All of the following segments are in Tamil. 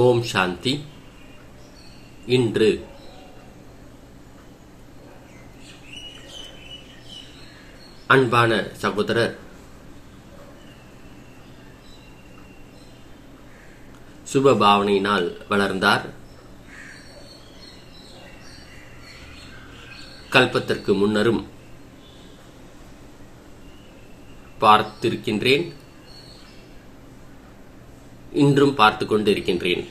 ஓம் சாந்தி. இன்று அன்பான சகோதரர் சுப பாவனையினால் வளர்ந்தார். கல்பத்திற்கு முன்னரும் பார்த்திருக்கின்றேன். இன்றும் பார்த்து கொண்டிருக்கின்றேன்.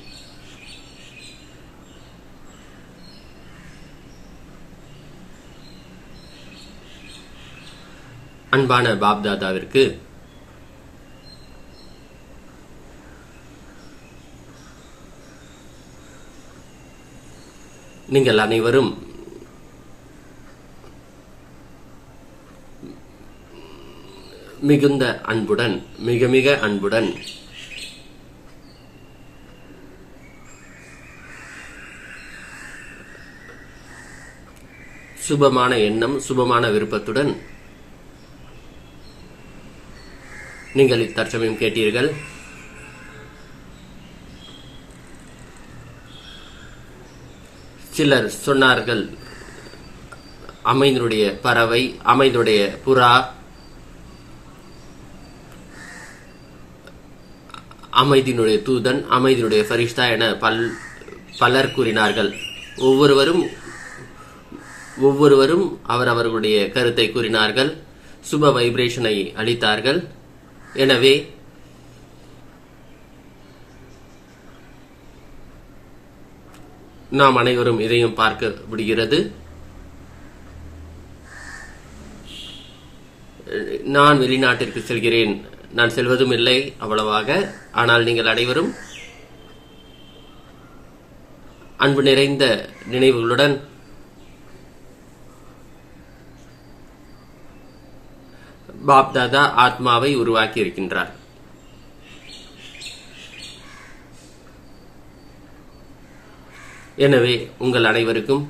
அன்பான பாப்தாதாவிற்கு நீங்கள் அனைவரும் மிகுந்த அன்புடன் மிக மிக அன்புடன் சுபமான எண்ணம் சுபமான விருப்பத்துடன் நீங்கள் இத்தற்சமயம் கேட்டீர்கள். சிலர் சொன்னார்கள் அமைந்தனுடைய பறவை அமைந்தனுடைய புறா அமைதியினுடைய தூதன் அமைதியினுடைய ஃபரிஷ்தா என பல் பலர் கூறினார்கள். ஒவ்வொருவரும் ஒவ்வொருவரும் அவரவர்களுடைய கருத்தை கூறினார்கள். சுப வைப்ரேஷனை அளித்தார்கள். எனவே நாம் அனைவரும் இதையும் பார்க்க முடிகிறது நான் வெளிநாட்டிற்கு செல்கிறேன். நான் செல்வதும் இல்லை அவ்வளவாக. ஆனால் நீங்கள் அனைவரும் அன்பு நிறைந்த நினைவுகளுடன் பாப்தாதா ஆத்மாவை உருவாக்கி இருக்கின்றார். எனவே உங்கள் அனைவருக்கும்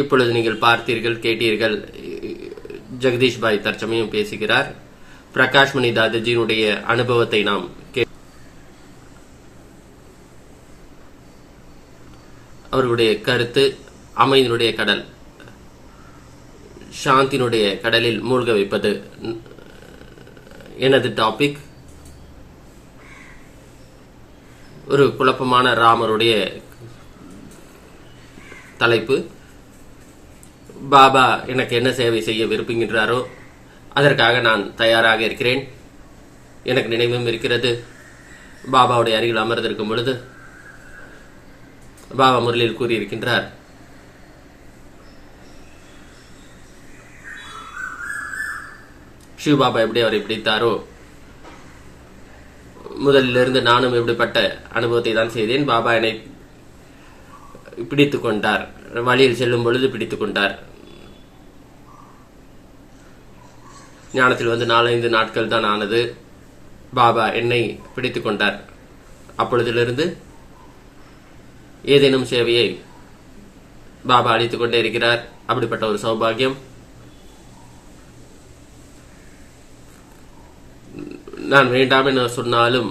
இப்பொழுது நீங்கள் பார்த்தீர்கள் கேட்டீர்கள் ஜெகதீஷ் பாய் தற்சமயம் பேசுகிறார். பிரகாஷ்மணி தாதாஜியினுடைய அனுபவத்தை நாம் அவருடைய அவர்களுடைய கருத்து அமைதியினுடைய கடல். சாந்தினுடைய கடலில் மூழ்க வைப்பது எனது டாபிக் ஒரு குழப்பமான ராமருடைய தலைப்பு. பாபா எனக்கு என்ன சேவை செய்ய விரும்புகின்றாரோ அதற்காக நான் தயாராக இருக்கிறேன். எனக்கு நினைவும் இருக்கிறது. பாபாவுடைய அருகில் அமர்ந்திருக்கும் பொழுது பாபா முரளியில் கூறியிருக்கின்றார் சிவபாபா எப்படி அவரை பிடித்தாரோ முதலிலிருந்து நானும் இப்படிப்பட்ட அனுபவத்தை தான் செய்தேன். பாபா என்னை பிடித்து கொண்டார். வழியில் செல்லும் பொழுது பிடித்து கொண்டார். ஞானத்தில் வந்து நாலஞ்சு நாட்கள் தான் ஆனது. பாபா என்னை பிடித்து கொண்டார். அப்பொழுதிலிருந்து ஏதேனும் சேவையை பாபா அளித்துக் கொண்டே இருக்கிறார். அப்படிப்பட்ட ஒரு சௌபாகியம். நான் வேண்டாம் என சொன்னாலும்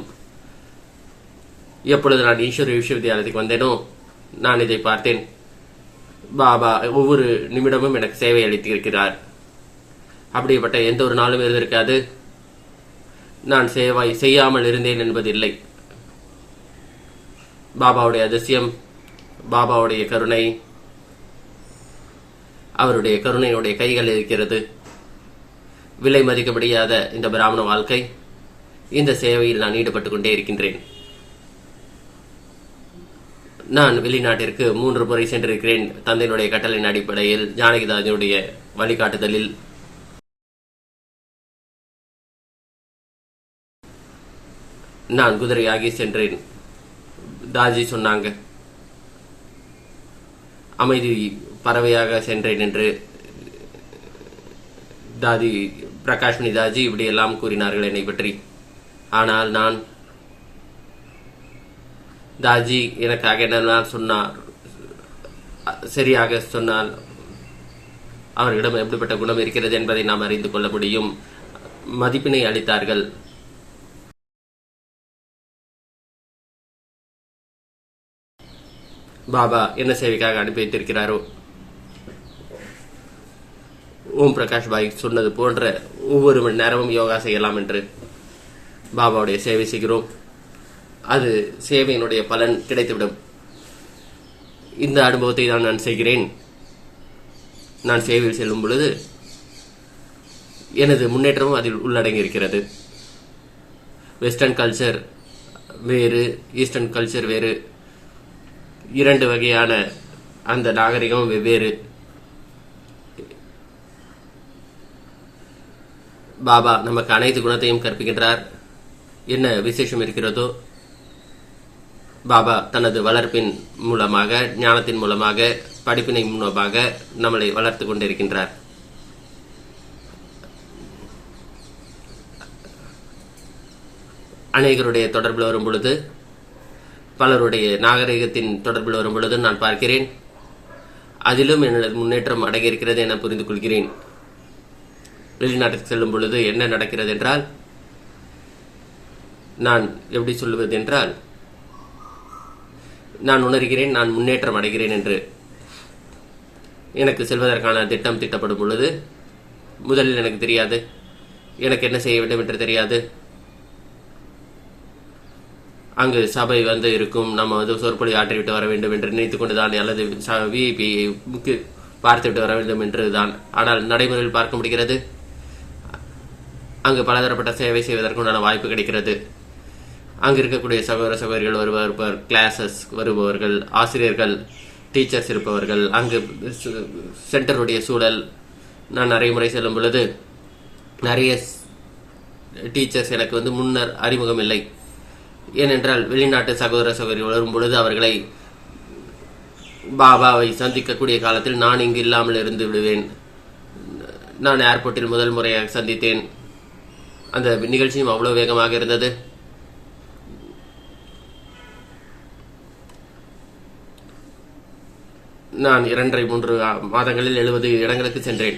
எப்பொழுது நான் ஈஸ்வர விஸ்வவித்யாலயத்துக்கு வந்தேனோ நான் இதை பார்த்தேன். பாபா ஒவ்வொரு நிமிடமும் எனக்கு சேவை அளித்திருக்கிறார் அப்படிப்பட்ட எந்த ஒரு நாளும் இருந்திருக்காது. நான் சேவை செய்யாமல் இருந்தேன் என்பதில்லை. பாபாவுடைய அதிசயம் பாபாவுடைய கருணை அவருடைய கருணையுடைய கைகள் இருக்கிறது. விலை மதிக்க முடியாத இந்த பிராமண வாழ்க்கை. இந்த சேவையில் நான் ஈடுபட்டு கொண்டே இருக்கின்றேன். நான் வெளிநாட்டிற்கு மூன்று முறை சென்றிருக்கிறேன். தந்தையினுடைய கட்டளையின் அடிப்படையில் ஜானகிதாஜனுடைய வழிகாட்டுதலில். நான் குதிரையாகி சென்றேன். தாஜி சொன்னாங்க. அமைதி பறவையாக சென்றேன் என்று தாதி பிரகாஷ்மணி தாஜி இப்படியெல்லாம் கூறினார்கள் என்னை பற்றி. ஆனால் நான் தாஜி எனக்காக என்னெல்லாம் சொன்னார் சரியாக சொன்னால் அவர்களிடம் எப்படிப்பட்ட குணம் இருக்கிறது என்பதை நாம் அறிந்து கொள்ள முடியும். மதிப்பினை அளித்தார்கள். பாபா என்ன சேவைக்காக அனுப்பி வைத்திருக்கிறாரோ ஓம் பிரகாஷ் பாய் சொன்னது போன்ற ஒவ்வொரு மணி நேரமும் யோகா செய்யலாம் என்று பாபாவுடைய சேவை செய்கிறோம். அது சேவையினுடைய பலன் கிடைத்துவிடும். இந்த அனுபவத்தை தான் நான் செய்கிறேன். நான் சேவையில் செல்லும் பொழுது எனது முன்னேற்றமும் அதில் உள்ளடங்கி இருக்கிறது வெஸ்டர்ன் கல்ச்சர் வேறு ஈஸ்டர்ன் கல்ச்சர் வேறு. இரண்டு வகையான அந்த நாகரிகம் வெவ்வேறு. பாபா நமக்கு அனைத்து குணத்தையும் கற்பிக்கின்றார். என்ன விசேஷம் இருக்கிறதோ? பாபா தனது வளர்ப்பின் மூலமாக ஞானத்தின் மூலமாக படிப்பினை மூலமாக நம்மளை வளர்த்து கொண்டிருக்கின்றார். அநேகருடைய தொடர்பில் வரும் பொழுது பலருடைய நாகரிகத்தின் தொடர்பில் வரும் பொழுது நான் பார்க்கிறேன். அதிலும் எனது முன்னேற்றம் அடங்கியிருக்கிறது என புரிந்து கொள்கிறேன் வெளிநாட்டுக்கு செல்லும் பொழுது என்ன நடக்கிறது என்றால் நான் எப்படி சொல்லுவது என்றால் நான் உணர்கிறேன் நான் முன்னேற்றம் அடைகிறேன் என்று எனக்கு செல்வதற்கான திட்டம் திட்டப்படும் பொழுது முதலில் எனக்கு தெரியாது. எனக்கு என்ன செய்ய வேண்டும் என்று தெரியாது. அங்கு சபை வந்து இருக்கும் நம்ம வந்து சொற்பொழி ஆற்றிவிட்டு வர வேண்டும் என்று நினைத்துக் கொண்டுதான் அல்லது விஐபி பார்த்துவிட்டு வர வேண்டும் என்று தான் ஆனால் நடைமுறையில் பார்க்க முடிகிறது. அங்கு பலதரப்பட்ட சேவை செய்வதற்குண்டான வாய்ப்பு கிடைக்கிறது. அங்கு இருக்கக்கூடிய சகோதர சகோதரிகள் வருபவர் கிளாஸஸ் வருபவர்கள் ஆசிரியர்கள் டீச்சர்ஸ் இருப்பவர்கள். அங்கு சென்டருடைய சூழல். நான் நிறைய முறை செல்லும் பொழுது நிறைய டீச்சர்ஸ் எனக்கு வந்து முன்னர் அறிமுகம் இல்லை. ஏனென்றால் வெளிநாட்டு சகோதர சகோதரிகள் வரும் பொழுது அவர்களை பாபாவை சந்திக்கக்கூடிய காலத்தில் நான் இங்கு இல்லாமல் இருந்து விடுவேன். நான் ஏர்போர்ட்டில் முதல் முறையாக சந்தித்தேன். அந்த நிகழ்ச்சியும் அவ்வளோ வேகமாக இருந்தது. நான் இரண்டரை மூன்று மாதங்களில் எழுபது இடங்களுக்கு சென்றேன்.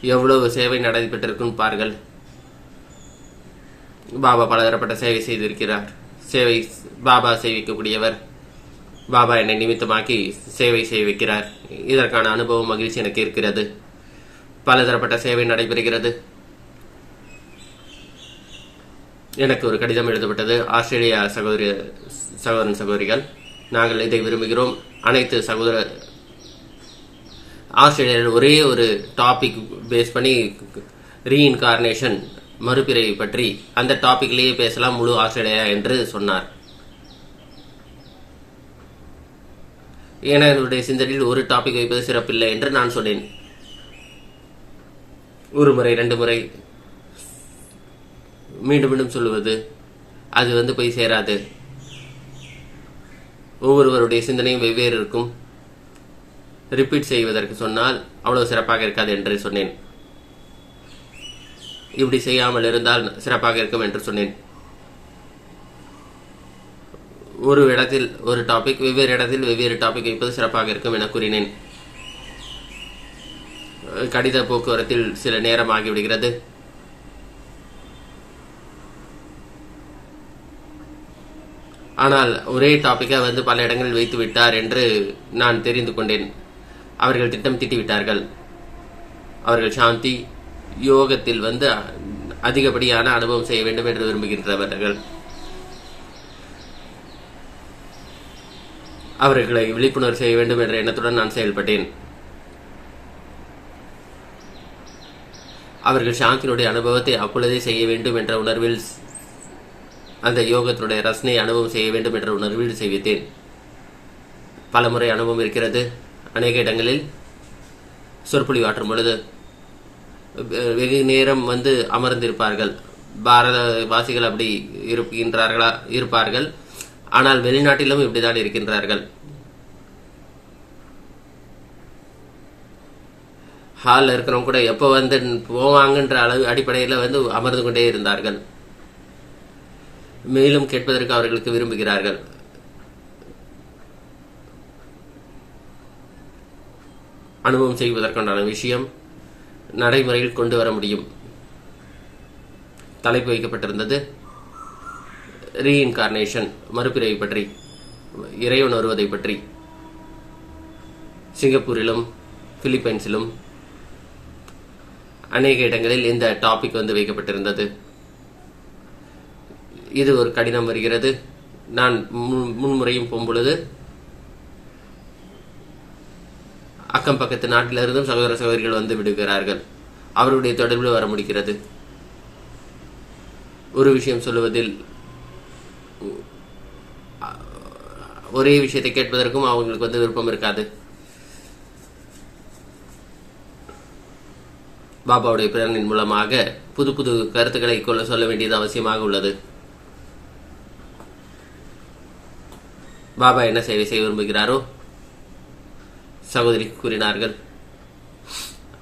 எவ்வளவு சேவை நடைபெற்றிருக்கும் பாருங்கள். பாபா பலதரப்பட்ட சேவை செய்திருக்கிறார். சேவை பாபா செய்விக்கக்கூடியவர் பாபா என்னை நிமித்தமாக்கி சேவை செய்விக்கிறார். இதற்கான அனுபவம் மகிழ்ச்சி எனக்கு இருக்கிறது. பலதரப்பட்ட சேவை நடைபெறுகிறது. எனக்கு ஒரு கடிதம் எழுதப்பட்டது. ஆஸ்திரேலியா சகோதரி சகோதரன் சகோதரிகள். நாங்கள் இதை விரும்புகிறோம். அனைத்து சகோதர ஆஸ்திரேலியாவில் ஒரே ஒரு டாபிக் பேஸ் பண்ணி ரீஇன்கார்னேஷன் மறுபிறவி பற்றி அந்த டாபிக்லேயே பேசலாம் முழு ஆஸ்திரேலியா என்று சொன்னார். ஏன்னா என்னுடைய சிந்தனையில் ஒரு டாபிக் வைப்பது சிறப்பில்லை என்று நான் சொன்னேன். ஒரு முறை ரெண்டு முறை மீண்டும் மீண்டும் சொல்லுவது அது வந்து போய் சேராது. ஒவ்வொருவருடைய சிந்தனையும் வெவ்வேறு இருக்கும். ரிப்பீட் செய்வதற்கு சொன்னால் அவ்வளவு சிறப்பாக இருக்காது என்று சொன்னேன். இப்படி செய்யாமல் இருந்தால் சிறப்பாக இருக்கும் என்று சொன்னேன். ஒரு இடத்தில் ஒரு டாபிக் வெவ்வேறு இடத்தில் வெவ்வேறு டாபிக் வைப்பது சிறப்பாக இருக்கும் என கூறினேன். கடித போக்குவரத்தில் சில நேரம் ஆகிவிடுகிறது. ஆனால் ஒரே டாப்பிக்கை வந்து பல இடங்களில் வைத்து விட்டார் என்று நான் தெரிந்து கொண்டேன். அவர்கள் திட்டம் தீட்டிவிட்டார்கள் அவர்கள் சாந்தி யோகத்தில் வந்து அதிகப்படியான அனுபவம் செய்ய வேண்டும் என்று விரும்புகின்றவர்கள் அவர்களை. விழிப்புணர்வு செய்ய வேண்டும் என்ற எண்ணத்துடன் நான் செயல்பட்டேன். அவர்கள் சாந்தியினுடைய அனுபவத்தை அப்பொழுதே செய்ய வேண்டும் என்ற உணர்வில் அந்த யோகத்தினுடைய ரசனை அனுபவம் செய்ய வேண்டும் என்ற உணர்வில் செய்வித்தேன். பலமுறை அனுபவம் இருக்கிறது. அநேக இடங்களில் சொற்பொழிவு ஆற்றும் பொழுது வெ- வெகு நேரம் வந்து அமர்ந்திருப்பார்கள். பாரத வாசிகள் அப்படி இருக்கின்றார்களா? இருப்பார்கள். ஆனால் வெளிநாட்டிலும் இப்படிதான் இருக்கின்றார்கள். ஹாலில் இருக்கிறவங்க கூட எப்போ வந்து போவாங்கன்ற அளவு அடிப்படையில் வந்து அமர்ந்து கொண்டே இருந்தார்கள். மேலும் கேட்பதற்கு அவர்களுக்கு விரும்புகிறார்கள். அனுபவம் செய்வதற்கான விஷயம் நடைமுறையில் கொண்டு வர முடியும். தலைப்பு வைக்கப்பட்டிருந்தது. ரீஇன்கார்னேஷன் மறுபிறவை பற்றி இறைவன் வருவதை பற்றி. சிங்கப்பூரிலும் பிலிப்பைன்ஸிலும் அநேக இடங்களில் இந்த டாபிக் வந்து வைக்கப்பட்டிருந்தது. இது ஒரு கடினம் வருகிறது. நான் முன்- முன்முறையும் போகும்பொழுது அக்கம் பக்கத்து நாட்டிலிருந்தும் சகோதர சகோதரிகள் வந்து விடுகிறார்கள். அவருடைய தொடர்பில் வர முடிகிறது. ஒரு விஷயம் சொல்லுவதில் ஒரே விஷயத்தை கேட்பதற்கும் அவங்களுக்கு வந்து விருப்பம் இருக்காது. பாபாவுடைய பிறனின் மூலமாக புது புது கருத்துக்களை கொள்ள சொல்ல வேண்டியது அவசியமாக உள்ளது. பாபா என்ன சேவை செய்ய விரும்புகிறாரோ சகோதரி கூறினார்கள்.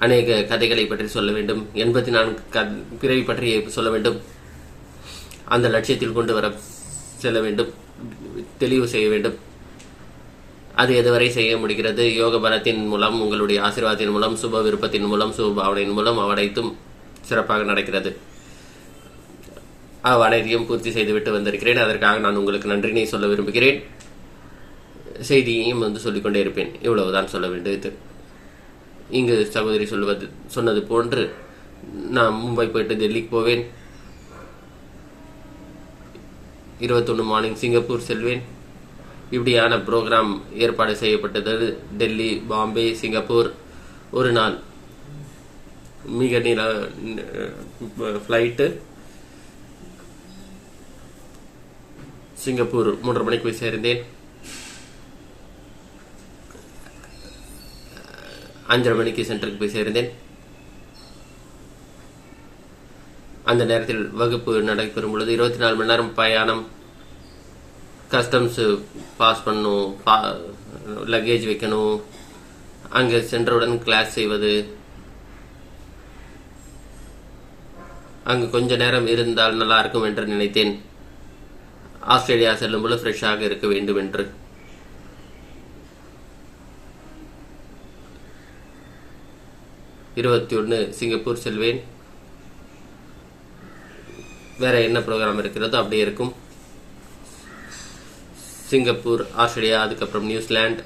அநேக கதைகளை பற்றி சொல்ல வேண்டும். எண்பத்தி நான்கு பிறவி பற்றி சொல்ல வேண்டும். அந்த லட்சியத்தில் கொண்டு வர செல்ல வேண்டும். தெளிவு செய்ய வேண்டும். அது எதுவரை செய்ய முடிகிறது? யோக பலத்தின் மூலம் உங்களுடைய ஆசீர்வாதத்தின் மூலம் சுப விருப்பத்தின் மூலம் சுப பாவனையின் மூலம் அவனைத்தும் சிறப்பாக நடக்கிறது. அவ்வனைத்தையும் பூர்த்தி செய்துவிட்டு வந்திருக்கிறேன். அதற்காக நான் உங்களுக்கு நன்றினை சொல்ல விரும்புகிறேன். செய்தியையும் வந்து சொல்லிக்கொண்டே இருப்பேன். இவ்வளவுதான் சொல்ல வேண்டியது. இங்கு சகோதரி சொல்வது சொன்னது போன்று நான் மும்பை போயிட்டு டெல்லிக்கு போவேன். இருபத்தொன்று மார்னிங் சிங்கப்பூர் செல்வேன். இப்படியான ப்ரோக்ராம் ஏற்பாடு செய்யப்பட்டது. டெல்லி பாம்பே சிங்கப்பூர். ஒரு நாள் மிக நீள ஃப்ளைட்டு சிங்கப்பூர் மூன்று மணிக்கு போய் சேர்ந்தேன். அஞ்சரை மணிக்கு சென்டருக்கு போய் சேர்ந்தேன். அந்த நேரத்தில் வகுப்பு நடைபெறும் பொழுது இருபத்தி நாலு மணி நேரம் பயணம் கஸ்டம்ஸ் பாஸ் பண்ணணும் லக்கேஜ் வைக்கணும் அங்கே சென்றவுடன் கிளாஸ் செய்வது. அங்கு கொஞ்ச நேரம் இருந்தால் நல்லா இருக்கும் என்று நினைத்தேன். ஆஸ்திரேலியா செல்லும் பொழுது ஃப்ரெஷ்ஷாக இருக்க வேண்டும் என்று. இருபத்தி ஒன்று சிங்கப்பூர் செல்வேன். வேற என்ன ப்ரோக்ராம் இருக்கிறதோ அப்படியே இருக்கும். சிங்கப்பூர் ஆஸ்திரேலியா அதுக்கப்புறம் New Zealand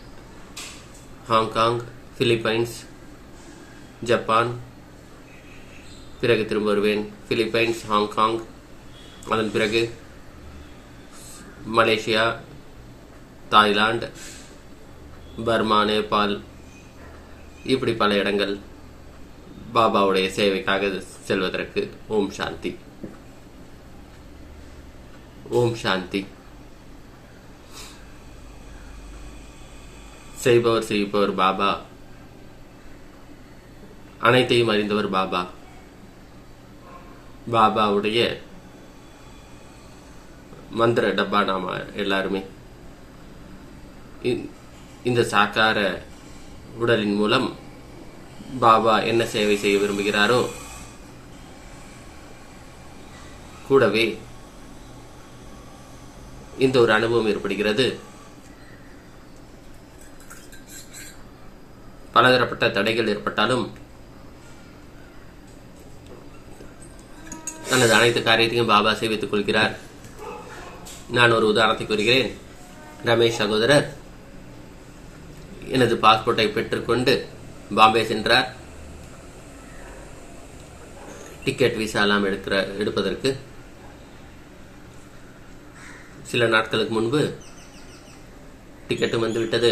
Hong Kong Philippines Japan பிறகு திரும்ப வருவேன். பிலிப்பைன்ஸ் ஹாங்காங் அதன் பிறகு மலேசியா தாய்லாந்து பர்மா நேபாள் இப்படி பல இடங்கள். பாபாவுடைய சேவைக்காக செல்வதற்கு ஓம் சாந்தி. ஓம் சாந்தி. செய்பவர் செய்பவர் பாபா. அனைத்தையும் அறிந்தவர் பாபா. பாபாவுடைய மந்திர டப்பா நாம எல்லாருமே. இந்த சாக்கார உடலின் மூலம் பாபா என்ன சேவை செய்ய விரும்புகிறாரோ கூடவே இந்த ஒரு அனுபவம் ஏற்படுகிறது. பலதரப்பட்ட தடைகள் ஏற்பட்டாலும் தனது அனைத்து காரியத்தையும் பாபா சேவித்துக் கொள்கிறார். நான் ஒரு உதாரணத்தை கூறுகிறேன். ரமேஷ் சகோதரர் எனது பாஸ்போர்ட்டை பெற்றுக்கொண்டு பாம்பே சென்றார். டிக்கெட் விசா எல்லாம் எடுக்கிற எடுப்பதற்கு சில நாட்களுக்கு முன்பு டிக்கெட்டும் வந்துவிட்டது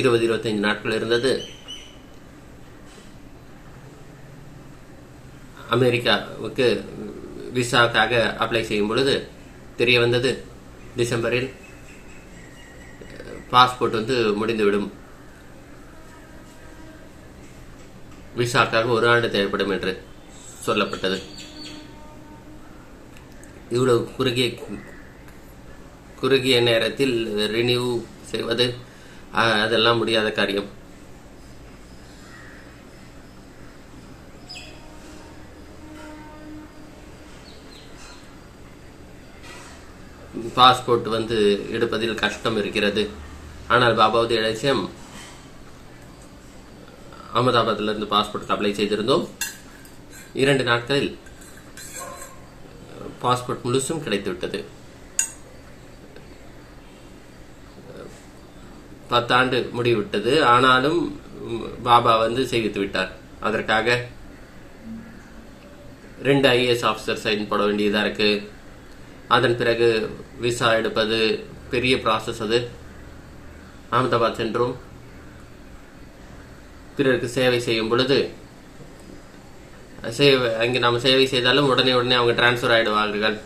இருபது இருபத்தைந்து நாட்கள் இருந்தது. அமெரிக்காவுக்கு விசாவுக்காக அப்ளை செய்யும் பொழுது தெரிய வந்தது. டிசம்பரில் பாஸ்போர்ட் வந்து முடிந்துவிடும். விசாக்காக ஒரு ஆண்டு தேவைப்படும் என்று சொல்லப்பட்டது. இவ்வளவு குறுகிய குறுகிய நேரத்தில் ரினியூ செய்வது அதெல்லாம் முடியாத காரியம். பாஸ்போர்ட் வந்து எடுப்பதில் கஷ்டம் இருக்கிறது. ஆனால் பாபாவது இலட்சியம் அகமதாபாத்திலிருந்து பாஸ்போர்ட் அப்ளை செய்திருந்தோம். இரண்டு நாட்களில் பாஸ்போர்ட் முழுசும் கிடைத்துவிட்டது. பத்தாண்டு முடிவிட்டது ஆனாலும் பாபா வந்து செய்வித்து விட்டார். அதற்காக ரெண்டு ஐஏஎஸ் ஆஃபீஸர் சைன் போட வேண்டியதா இருக்கு. அதன் பிறகு விசா எடுப்பது பெரிய ப்ராசஸ் அது. அகமதாபாத் சென்றோம். பிறருக்கு சேவை செய்யும் பொழுது சேவை அங்கே நாம் சேவை செய்தாலும் உடனே உடனே அவங்க டிரான்ஸ்ஃபர் ஆகிடுவார்கள்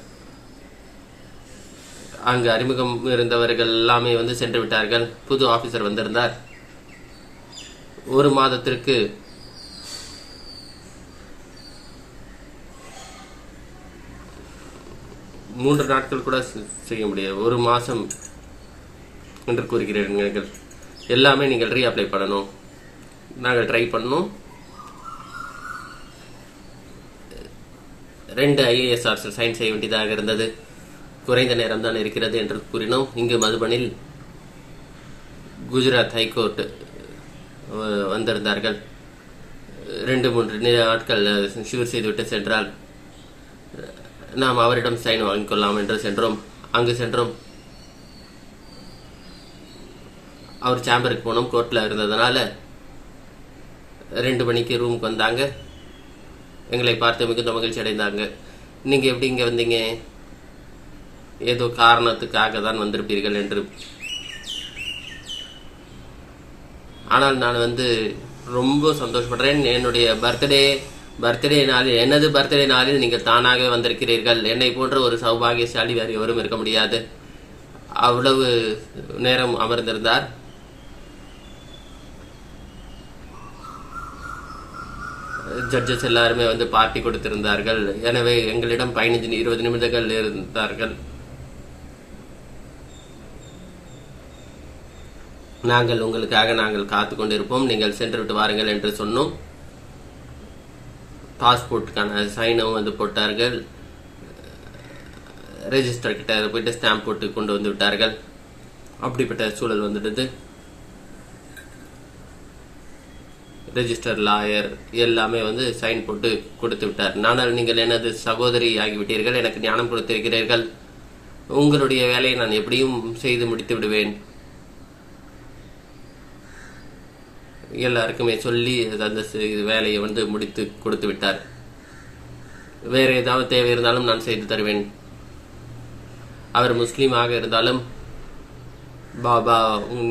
அங்கு அறிமுகம் இருந்தவர்கள் எல்லாமே வந்து சென்று விட்டார்கள். புது ஆபீசர் வந்திருந்தார். ஒரு மாதத்திற்கு மூன்று நாட்கள் கூட செய்ய முடியாது. ஒரு மாசம் என்று கூறுகிறீர்கள். எல்லாமே நீங்கள் ரீஅப்ளை பண்ணணும். நாங்கள் ட்ரை பண்ணோம். ரெண்டு ஐஏஎஸ் ஆஃபீஸர் சைன் செய்ய வேண்டியதாக இருந்தது. குறைந்த நேரம் தான் இருக்கிறது என்று கூறினோம். இங்கு மதுபனில் குஜராத் ஹைகோர்ட் வந்திருந்தார்கள். ரெண்டு மூன்று ஆட்கள் ஷூர் செய்துவிட்டு சென்றால் நாம் அவரிடம் சைன் வாங்கிக் கொள்ளலாம் என்று சென்றோம். அங்கு சென்றோம். அவர் சேம்பருக்கு போனோம். கோர்ட்டில் இருந்ததுனால ரெண்டு மணிக்கு ரூமுக்கு வந்தாங்க. எங்களை பார்த்து மிகுந்த மகிழ்ச்சி அடைந்தாங்க. நீங்கள் எப்படி இங்கே வந்தீங்க? ஏதோ காரணத்துக்காக தான் வந்திருப்பீர்கள் என்று. ஆனால் நான் வந்து ரொம்ப சந்தோஷப்படுறேன். என்னுடைய பர்த்டே பர்த்டே நாளில் எனது பர்த்டே நாளில் நீங்கள் தானாக வந்திருக்கிறீர்கள். என்னை போன்ற ஒரு சௌபாகியசாலி வேறு எவரும் இருக்க முடியாது. அவ்வளவு நேரம் அமர்ந்திருந்தார். ஜட்ஜஸ் எல்லாருமே வந்து பார்ட்டி கொடுத்திருந்தார்கள். எனவே எங்களிடம் பதினஞ்சு இருபது நிமிடங்கள் இருந்தார்கள். நாங்கள் உங்களுக்காக நாங்கள் காத்து கொண்டிருப்போம். நீங்கள் சென்று விட்டு வாருங்கள் என்று சொன்னோம். பாஸ்போர்ட்டுக்கான சைனும் வந்து போட்டார்கள். ரெஜிஸ்டர் கிட்ட போயிட்டு ஸ்டாம்ப் போட்டு கொண்டு வந்து விட்டார்கள். அப்படிப்பட்ட சூழல் வந்துடுது ரெஜிஸ்டர் லாயர் எல்லாமே வந்து சைன் போட்டு கொடுத்து விட்டார். நானால் நீங்கள் எனது சகோதரி ஆகிவிட்டீர்கள். எனக்கு ஞானம் கொடுத்திருக்கிறீர்கள். உங்களுடைய வேலையை நான் எப்படியும் செய்து முடித்து விடுவேன். எல்லாருக்குமே சொல்லி அந்த வேலையை வந்து முடித்து கொடுத்து விட்டார். வேற ஏதாவது தேவை இருந்தாலும் நான் செய்து தருவேன். அவர் முஸ்லீமாக இருந்தாலும் பாபா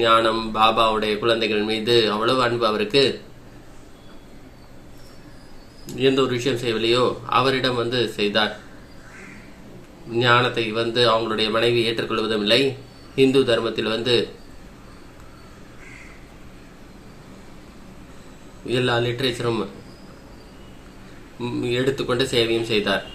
ஞானம் பாபாவுடைய குழந்தைகள் மீது அவ்வளவு அன்பு அவருக்கு. எந்த ஒரு விஷயம் செய்யவில்லையோ அவரிடம் வந்து செய்தார். ஞானத்தை வந்து அவங்களுடைய மனைவி ஏற்றுக்கொள்வதும் இல்லை. இந்து தர்மத்தில் வந்து எல்லா லிட்ரேச்சரும் எடுத்துக்கொண்டு சேவையும் செய்தார்.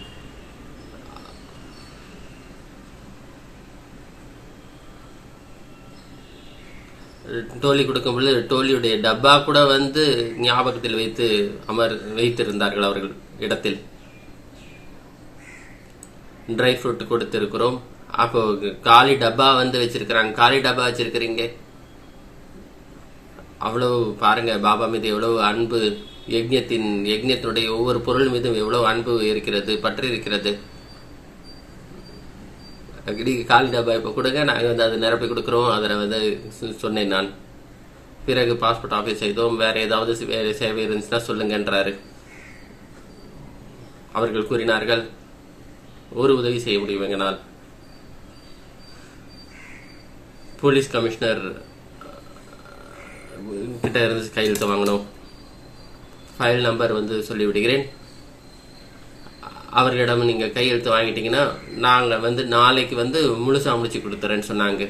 டோலி கொடுக்கும் பொழுது டோலியுடைய டப்பா கூட வந்து ஞாபகத்தில் வைத்து அமர் வைத்திருந்தார்கள் அவர்கள் இடத்தில். ட்ரை ஃப்ரூட் கொடுத்திருக்கிறோம். அப்போ காலி டப்பா வந்து வச்சிருக்கிறாங்க. காலி டப்பா வச்சிருக்கிறீங்க? அவ்வளவு பாருங்க பாபா மீது எவ்வளவு அன்பு யஜ்யத்தின் யஜ்யத்தினுடைய ஒவ்வொரு பொருள் மீதும் எவ்வளவு அன்பு இருக்கிறது பற்றி இருக்கிறது அடிக்கடி காலி டப்பா இப்போ கொடுங்க. நாங்கள் வந்து அதை நிரப்பி கொடுக்குறோம். அதில் வந்து சொன்னேன் நான். பிறகு பாஸ்போர்ட் ஆஃபீஸ் செய்தோம். வேற ஏதாவது வேறு சேவை இருந்துச்சுன்னா சொல்லுங்கன்றாரு. அவர்கள் கூறினார்கள் ஒரு உதவி செய்ய முடியும் எங்கனால் போலீஸ் கமிஷனர் கிட்ட இருந்து கையெழுத்து வாங்கணும். ஃபைல் நம்பர் வந்து சொல்லிவிடுகிறேன். அவர்களிடம் நீங்கள் கையெழுத்து வாங்கிட்டீங்கன்னா நாங்கள் வந்து நாளைக்கு வந்து முழுசாக முடிச்சு கொடுத்துறேன்னு சொன்னாங்க.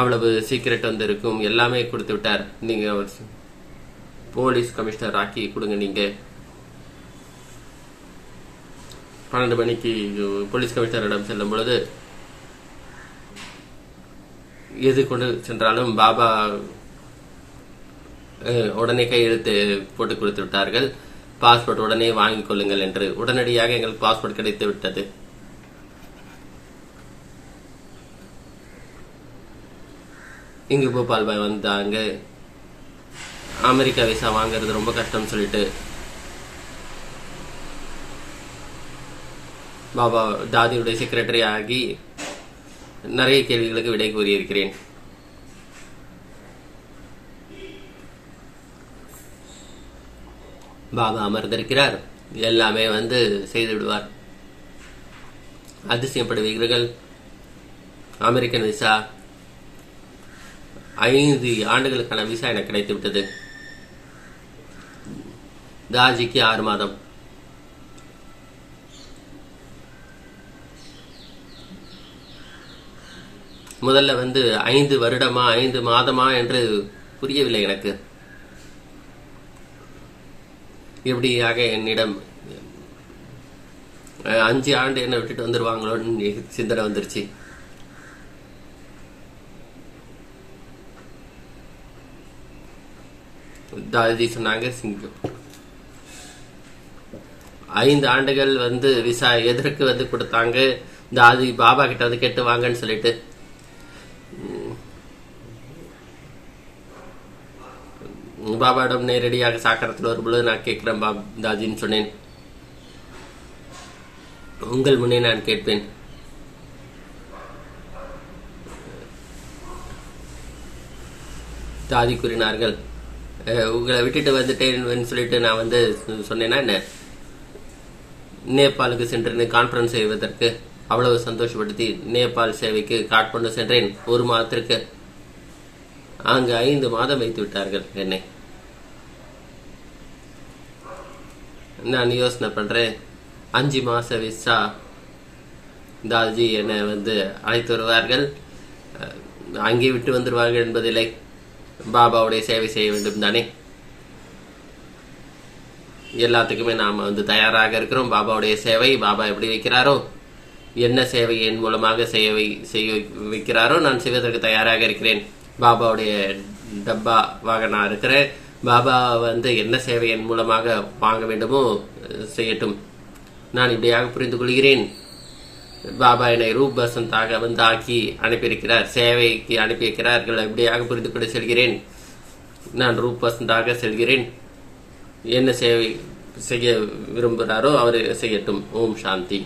அவ்வளவு சீக்கிரட் வந்து இருக்கும். எல்லாமே கொடுத்து விட்டார். நீங்கள் போலீஸ் கமிஷனர் ஆக்கி கொடுங்க நீங்கள் பன்னெண்டு மணிக்கு போலீஸ் கமிஷனரிடம் செல்லும் பொழுது எது கொண்டு சென்றாலும் பாபா உடனே கையெழுத்து போட்டு கொடுத்து விட்டார்கள். பாஸ்போர்ட் உடனே வாங்கிக் கொள்ளுங்கள் என்று உடனடியாக எங்களுக்கு பாஸ்போர்ட் கிடைத்து விட்டது. இங்கு போபால் பாய் வந்தாங்க. அமெரிக்கா விசா வாங்குறது ரொம்ப கஷ்டம் சொல்லிட்டு. பாபா தாதியுடைய செக்ரட்டரி ஆகி நிறைய கேள்விகளுக்கு விடை கூறியிருக்கிறேன். பாபா அமர்ந்திருக்கிறார். எல்லாமே வந்து செய்து விடுவார். அதிசயப்படுவீர்கள். American visa. ஐந்து ஆண்டுகளுக்கான விசா எனக்கு கிடைத்து விட்டது தாஜிக்கு ஆறு மாதம். முதல்ல வந்து ஐந்து வருடமா ஐந்து மாதமா என்று புரியவில்லை எனக்கு. இப்படியாக என்னிடம் அஞ்சு ஆண்டு என்ன விட்டுட்டு வந்துருவாங்களோன்னு சிந்தனை வந்துருச்சு. தாதி சொன்னாங்க சிங்கப்பூர் ஐந்து ஆண்டுகள் வந்து விசா எதற்கு வந்து கொடுத்தாங்க? தாதி பாபா கிட்ட வந்து கேட்டு வாங்கன்னு சொல்லிட்டு. பாபாவிடம் நேரடியாக சாக்கரத்தில் வரும்பொழுது நான் கேட்கிறேன் பாப்தாஜின்னு சொன்னேன். உங்கள் முன்னே நான் கேட்பேன். தாதி கூறினார்கள் உங்களை விட்டுட்டு வந்துட்டேன் சொல்லிட்டு நான் வந்து சொன்னேன்னா என்ன? நேபாளுக்கு சென்று கான்ஃபரன்ஸ் செய்வதற்கு அவ்வளவு சந்தோஷப்படுத்தி நேபாள் சேவைக்கு காட்பண்டு சென்றேன். ஒரு மாதத்திற்கு அங்கு ஐந்து மாதம் வைத்து விட்டார்கள் என்னை. நான் யோசனை பண்றேன். அஞ்சு மாச விசா தாஜி என்னை வந்து அழைத்து வருவார்கள். அங்கே விட்டு வந்துருவார்கள் என்பதில்லை. பாபாவுடைய சேவை செய்ய வேண்டும் தானே. எல்லாத்துக்குமே நாம் வந்து தயாராக இருக்கிறோம். பாபாவுடைய சேவை பாபா எப்படி வைக்கிறாரோ என்ன சேவை என் மூலமாக செய்ய வை செய்ய வைக்கிறாரோ நான் செய்வதற்கு தயாராக இருக்கிறேன். பாபாவுடைய டப்பா வாங்க நான் இருக்கிறேன். பாபா வந்து என்ன சேவையின் மூலமாக வாங்க வேண்டுமோ செய்யட்டும். நான் இப்படியாக புரிந்து கொள்கிறேன். பாபா என்னை ரூப் வசந்தாக வந்து ஆக்கி அனுப்பியிருக்கிறார் சேவைக்கு அனுப்பியிருக்கிறார்கள். இப்படியாக புரிந்து கொண்டு செல்கிறேன். நான் ரூப் வசந்தாக செல்கிறேன். என்ன சேவை செய்ய விரும்புகிறாரோ அவர் செய்யட்டும். ஓம் சாந்தி.